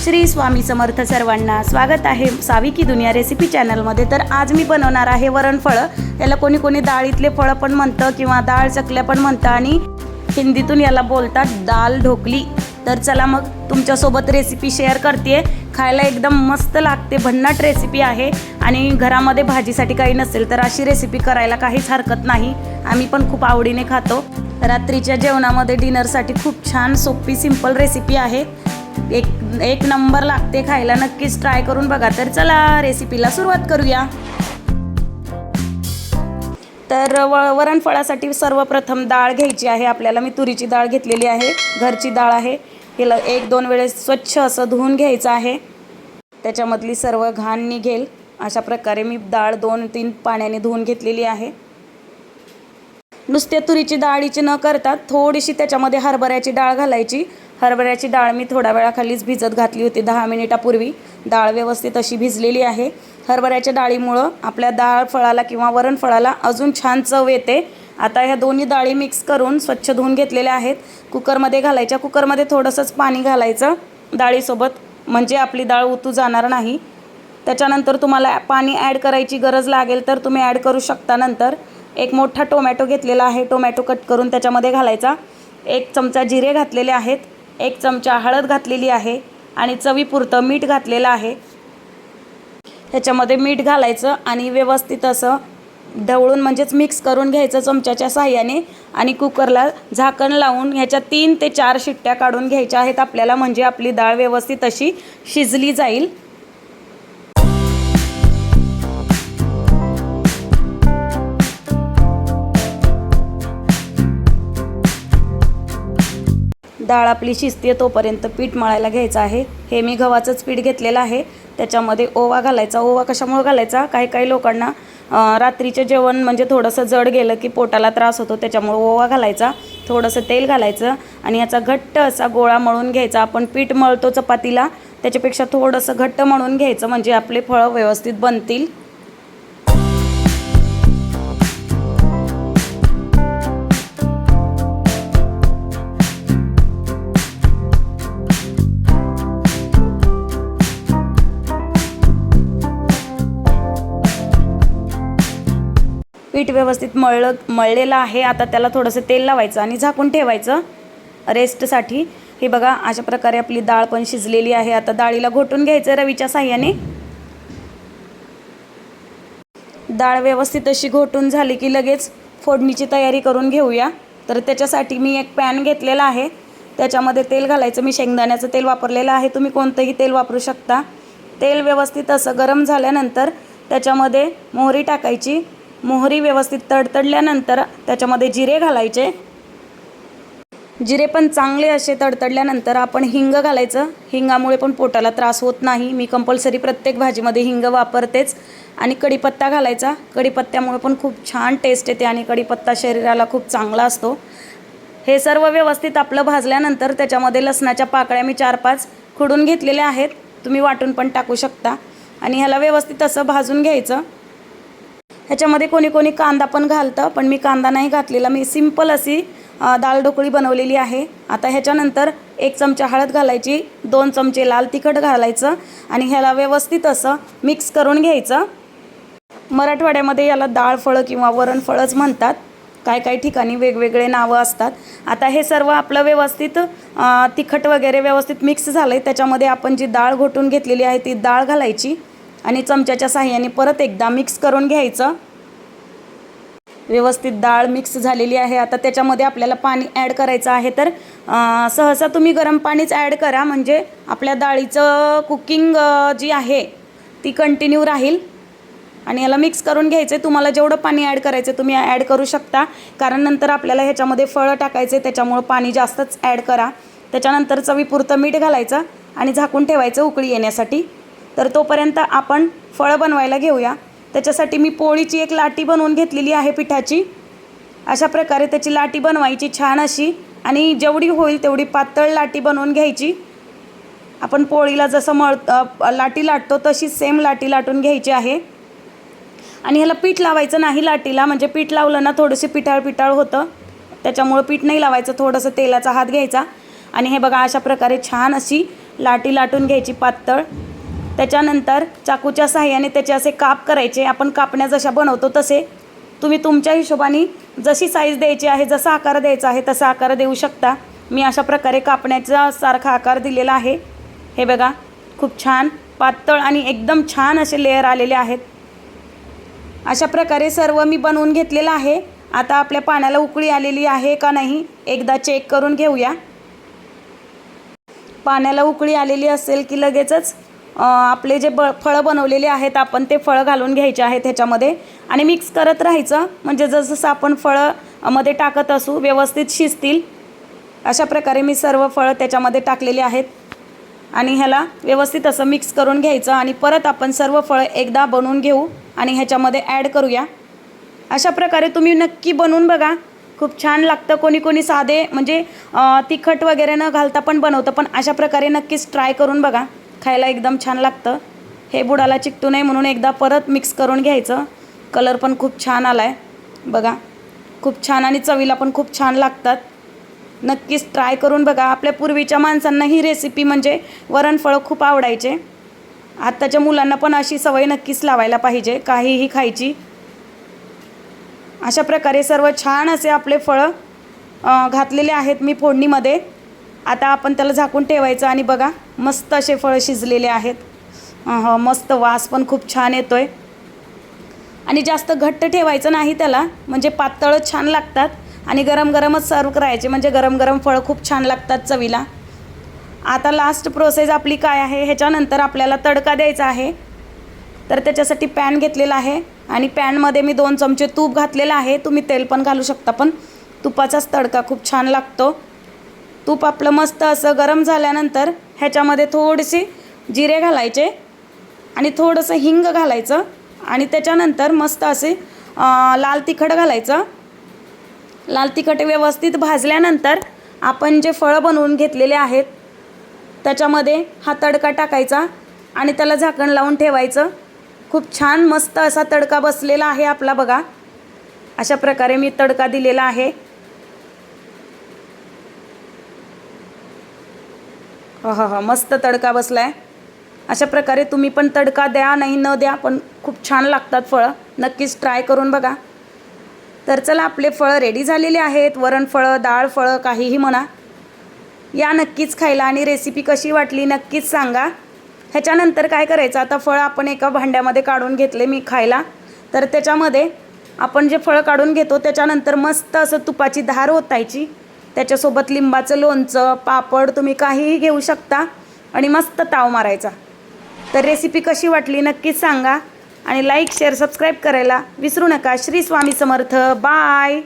श्री स्वामी समर्थ सर्वांना स्वागत आहे सावी की दुनिया रेसिपी चॅनलमध्ये तर आज मी बनवणार आहे वरणफळं याला कोणी कोणी डाळीतले फळं पण म्हणतं किंवा डाळ चकल्या पण म्हणतं आणि हिंदीतून याला बोलतात दाल ढोकली. तर चला मग तुमच्यासोबत रेसिपी शेअर करते खायला एकदम मस्त लागते भन्नाट रेसिपी आहे. आणि घरामध्ये भाजीसाठी काही नसेल तर अशी रेसिपी करायला काहीच हरकत नाही. आम्ही पण खूप आवडीने खातो. रात्रीच्या जेवणामध्ये डिनरसाठी खूप छान सोपी सिंपल रेसिपी आहे. एक एक नंबर लागते खायला. नक्कीच ट्राय करून बघा. तर चला रेसिपीला सुरुवात करूया. तर व वरणफळासाठी सर्वप्रथम डाळ घ्यायची आहे. आपल्याला मी तुरीची डाळ घेतलेली आहे. घरची डाळ आहे. हिला एक दोन वेळेस स्वच्छ असं धुवून घ्यायचं आहे. त्याच्यामधली सर्व घाण निघेल. अशा प्रकारे मी डाळ दोन तीन पाण्याने धुवून घेतलेली आहे. नुसत्या तुरीची डाळीची न करता थोडीशी त्याच्यामध्ये हरभऱ्याची डाळ घालायची. हरभऱ्याची डाळ मी थोड्या वेळाखालीच भिजत घातली होती दहा मिनिटापूर्वी. डाळ व्यवस्थित अशी भिजलेली आहे. हरभऱ्याच्या डाळीमुळं आपल्या डाळ फळाला किंवा वरण फळाला अजून छान चव येते. आता ह्या दोन्ही डाळी मिक्स करून स्वच्छ धुवून घेतलेल्या आहेत. कुकरमध्ये घालायच्या कुकरमध्ये थोडंसंच पाणी घालायचं डाळीसोबत. म्हणजे आपली डाळ उतू जाणार नाही. त्याच्यानंतर तुम्हाला पाणी ॲड करायची गरज लागेल तर तुम्ही ॲड करू शकता नंतर. एक मोठा टोमॅटो घेतलेला आहे टोमॅटो कट करून त्याच्यामध्ये घालायचा. एक चमचा जिरे घातलेले आहेत. एक चमचा हळद घातलेली आहे आणि चवीपुरतं मीठ घातलेलं आहे. ह्याच्यामध्ये मीठ घालायचं आणि व्यवस्थित असं ढवळून म्हणजेच मिक्स करून घ्यायचं चमच्याच्या साह्याने आणि कुकरला झाकण लावून ह्याच्या तीन ते चार शिट्ट्या काढून घ्यायच्या आहेत. आपल्याला म्हणजे आपली डाळ व्यवस्थित अशी शिजली जाईल. डाळ आपली शिजते तोपर्यंत पीठ मळायला घ्यायचं आहे. हे मी गव्हाचंच पीठ घेतलेलं आहे. त्याच्यामध्ये ओवा घालायचा. ओवा कशामुळे घालायचा? काही काही लोकांना रात्रीचे रात्रीचं जेवण म्हणजे थोडंसं जड गेलं की पोटाला त्रास होतो त्याच्यामुळे ओवा घालायचा. थोडंसं तेल घालायचं आणि याचा घट्ट असा गोळा मळून घ्यायचा. आपण पीठ मळतो चपातीला त्याच्यापेक्षा थोडंसं घट्ट मळून घ्यायचं म्हणजे आपले फळं व्यवस्थित बनतील. पीठ व्यवस्थित मळलं मळलेलं आहे. आता त्याला थोडंसं तेल लावायचं आणि झाकून ठेवायचं रेस्टसाठी. हे बघा अशा प्रकारे आपली डाळ पण शिजलेली आहे. आता डाळीला घोटून घ्यायचं रवीच्या साह्याने. डाळ व्यवस्थित अशी घोटून झाली की लगेच फोडणीची तयारी करून घेऊया. तर त्याच्यासाठी मी एक पॅन घेतलेला आहे. त्याच्यामध्ये तेल घालायचं. मी शेंगदाण्याचं तेल वापरलेलं आहे. तुम्ही कोणतंही तेल वापरू शकता. तेल व्यवस्थित असं गरम झाल्यानंतर त्याच्यामध्ये मोहरी टाकायची. मोहरी व्यवस्थित तडतडल्यानंतर त्याच्यामध्ये जिरे घालायचे. जिरे पण चांगले असे तडतडल्यानंतर आपण हिंग घालायचं. हिंगामुळे पण पोटाला त्रास होत नाही. मी कंपल्सरी प्रत्येक भाजीमध्ये हिंग वापरतेच. आणि कढीपत्ता घालायचा. कढीपत्त्यामुळे पण खूप छान टेस्ट येते आणि कढीपत्ता शरीराला खूप चांगला असतो. हे सर्व व्यवस्थित आपलं भाजल्यानंतर त्याच्यामध्ये लसणाच्या पाकळ्या मी चार पाच खुडून घेतलेल्या आहेत. तुम्ही वाटून पण टाकू शकता. आणि ह्याला व्यवस्थित असं भाजून घ्यायचं. ह्याच्यामध्ये कोणी कोणी कांदा पण घालतं पण मी कांदा नाही घातलेला. मी सिंपल अशी अ, डाळ ढोकळी बनवलेली आहे. आता ह्याच्यानंतर एक चमचा हळद घालायची दोन चमचे लाल तिखट घालायचं आणि ह्याला व्यवस्थित असं मिक्स करून घ्यायचं. मराठवाड्यामध्ये याला डाळ फळं किंवा वरणफळंच म्हणतात. काय काही ठिकाणी वेगवेगळे नावं असतात. आता हे सर्व आपलं व्यवस्थित तिखट वगैरे व्यवस्थित मिक्स झालं आहे त्याच्यामध्ये आपण जी डाळ घोटून घेतलेली आहे ती डाळ घालायची. आणि चमच्याच्या साह्याने परत एकदा मिक्स करून घ्यायचं. व्यवस्थित डाळ मिक्स झालेली आहे. आता त्याच्यामध्ये आपल्याला पाणी ॲड करायचं आहे तर सहसा तुम्ही गरम पाणीच ॲड करा. म्हणजे आपल्या डाळीचं कुकिंग जी आहे ती कंटिन्यू राहील. आणि याला मिक्स करून घ्यायचं आहे तुम्हाला जेवढं पाणी ॲड करायचं तुम्ही ॲड करू शकता. कारण नंतर आपल्याला ह्याच्यामध्ये फळं टाकायचे त्याच्यामुळं पाणी जास्तच ॲड करा. त्याच्यानंतर चवीपुरतं मीठ घालायचं आणि झाकून ठेवायचं उकळी येण्यासाठी. तर तोपर्यंत आपण फळं बनवायला घेऊया. त्याच्यासाठी मी पोळीची एक लाटी बनवून घेतलेली आहे पिठाची. अशा प्रकारे त्याची लाटी बनवायची छान अशी आणि जेवढी होईल तेवढी पातळ लाटी बनवून घ्यायची. आपण पोळीला जसं मळ लाटी लाटतो तशी सेम लाटी लाटून घ्यायची आहे. आणि ह्याला पीठ लावायचं नाही लाटीला म्हणजे पीठ लावलं ना थोडंसं पिठाळ पिठाळ होतं. त्याच्यामुळं पीठ नाही लावायचं थोडंसं तेलाचा हात घ्यायचा. आणि हे बघा अशा प्रकारे छान अशी लाटी लाटून घ्यायची पातळ. त्याच्यानंतर चाकूच्या साह्याने त्याचे असे काप करायचे. आपण कापण्या जशा बनवतो तसे. तुम्ही तुमच्या हिशोबाने जशी साईज द्यायची आहे जसा आकार द्यायचा आहे तसा आकार देऊ शकता. मी अशा प्रकारे कापण्याचा सारखा आकार दिलेला आहे. हे बघा खूप छान पातळ आणि एकदम छान असे लेअर आलेले आहेत. अशा प्रकारे सर्व मी बनवून घेतलेलं आहे. आता आपल्या पाण्याला उकळी आलेली आहे का नाही एकदा चेक करून घेऊया. पाण्याला उकळी आलेली असेल की लगेचच? आपले जे ब फळं बनवलेले आहेत आपण ते फळं घालून घ्यायचे आहेत ह्याच्यामध्ये. आणि मिक्स करत राहायचं. म्हणजे जसं आपण फळं मध्ये टाकत असू व्यवस्थित शिजतील अशा प्रकारे मी सर्व फळं त्याच्यामध्ये टाकलेली आहेत. आणि ह्याला व्यवस्थित असं मिक्स करून घ्यायचं आणि परत आपण सर्व फळं एकदा बनवून घेऊ आणि ह्याच्यामध्ये ॲड करूया. अशा प्रकारे तुम्ही नक्की बनवून बघा. खूप छान लागतं कोणी कोणी साधे म्हणजे तिखट वगैरे न घालता पण बनवतं. पण अशा प्रकारे नक्कीच ट्राय करून बघा. खायला एकदम छान लागतं. हे बुडाला चिकटू नये म्हणून एकदा परत मिक्स करून घ्यायचं. कलर पण खूप छान आला आहे बघा खूप छान आणि चवीला पण खूप छान लागतात. नक्कीच ट्राय करून बघा. आपल्या पूर्वीच्या माणसांना ही रेसिपी म्हणजे वरणफळं खूप आवडायचे. आत्ताच्या मुलांना पण अशी सवय नक्कीच लावायला पाहिजे. काहीही खायची. अशा प्रकारे सर्व छान असे आपले फळं घातलेले आहेत मी फोडणीमध्ये. आता आपण त्याला झाकून ठेवायचं आणि बघा मस्त असे फळं शिजलेले आहेत. अह, मस्त वास पण खूप छान येतो आहे आणि जास्त घट्ट ठेवायचं नाही त्याला म्हणजे पातळच छान लागतात. आणि गरम गरमच सर्व करायचे म्हणजे गरम गरम फळं खूप छान लागतात चवीला. आता लास्ट प्रोसेस आपली काय आहे ह्याच्यानंतर आपल्याला तडका द्यायचा आहे. तर त्याच्यासाठी पॅन घेतलेला आहे. आणि पॅनमध्ये मी दोन चमचे तूप घातलेलं आहे. तुम्ही तेल पण घालू शकता पण तुपाचाच तडका खूप छान लागतो. तूप आपलं मस्त असं गरम झाल्यानंतर ह्याच्यामध्ये थोडेसे जिरे घालायचे आणि थोडंसं हिंग घालायचं आणि त्याच्यानंतर मस्त असे लाल तिखट घालायचं. लाल तिखट व्यवस्थित भाजल्यानंतर आपण जे फळं बनवून घेतलेले आहेत त्याच्यामध्ये हा तडका टाकायचा आणि त्याला झाकण लावून ठेवायचं. खूप छान मस्त असा तडका बसलेला आहे आपला बघा. अशा प्रकारे मी तडका दिलेला आहे. हा हा मस्त तडका बसला आहे अशा प्रकारे तुम्ही पण तडका द्या नाही न द्या पण खूप छान लागतात फळं. नक्कीच ट्राय करून बघा. तर चला आपले फळं रेडी झालेले आहेत. वरण फळं डाळ फळं काहीही म्हणा. या नक्कीच खायला आणि रेसिपी कशी वाटली नक्कीच सांगा. ह्याच्यानंतर काय करायचं? आता फळं आपण एका भांड्यामध्ये काढून घेतले मी खायला. तर त्याच्यामध्ये आपण जे फळं काढून घेतो त्याच्यानंतर मस्त असं तुपाची धार ओतायची. त्याच्यासोबत लिंबाचं लोणचं पापड तुम्ही काहीही घेऊ शकता. आणि मस्त ताव मारायचा. तर रेसिपी कशी वाटली नक्कीच सांगा. आणि लाईक शेअर सबस्क्राईब करायला विसरू नका. श्री स्वामी समर्थ. बाय